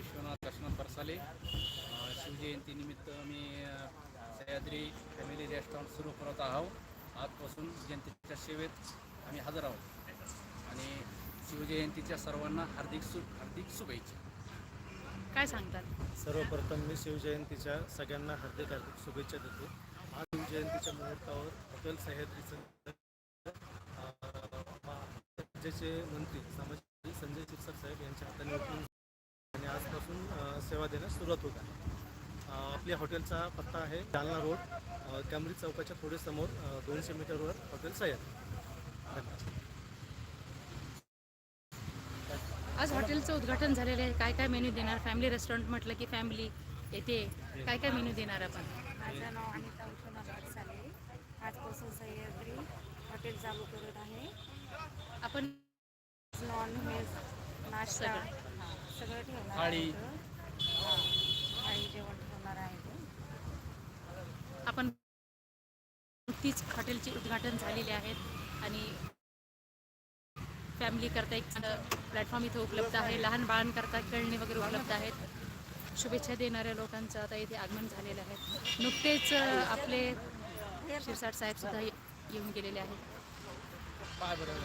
विश्वनाथ काशीनाथ परसाले अ, शिवजयंतीनिमित्त मी सह्याद्री फॅमिली रेस्टॉरंट सुरू करत आहोत. आजपासून जनतेच्या सेवेत आम्ही हजर आहोत. आणि शिवजयंतीच्या सर्वांना हार्दिक शु हार्दिक शुभेच्छा. काय सांगतात सर्वप्रथम मी शिवजयंतीच्या सगळ्यांना हार्दिक हार्दिक शुभेच्छा देतो. आज शिवजयंतीच्या मुहूर्तावर हॉटेल सह्याद्रीचं राज्याचे मंत्री सामाजिक संजय शिरसाट साहेब यांच्या हाताने आजपासून सेवा देण्यास सुरुवात होत आहे. अं, आपल्या हॉटेलचा पत्ता आहे जालना रोड अं, कॅम्ब्रिज चौकाच्या थोडे समोर दोनशे मीटरवर हॉटेल सह्याद्री. आज हॉटेलचं उद्घाटन झालेलं आहे. काय काय मेन्यू देणार? फॅमिली रेस्टॉरंट म्हटलं की फॅमिली येते. काय काय मेन्यू देणार आपण? माझं नाव अनिता विश्वनाथ साले आजपासून सह्याद्री हॉटेल चालू करत आहे. आपण नॉन व्हेज नाश्ता सगळं. सगळं ठेवणार थाळी. आहे इथं. हां, थाळी जेवण ठेवणार आहे इथं. आपण नुकतीच हॉटेलचे उद्घाटन झालेले आहेत आणि फॅमिली करता एक प्लॅटफॉर्म इथं उपलब्ध आहे लहान बाळांकरता खेळणी वगैरे उपलब्ध आहेत शुभेच्छा देणाऱ्या लोकांचं आता इथे आगमन झालेलं आहे नुकतेच अं, आपले शिरसाट साहेब सुद्धा ये- येऊन गेलेले आहेत पाय बरोबर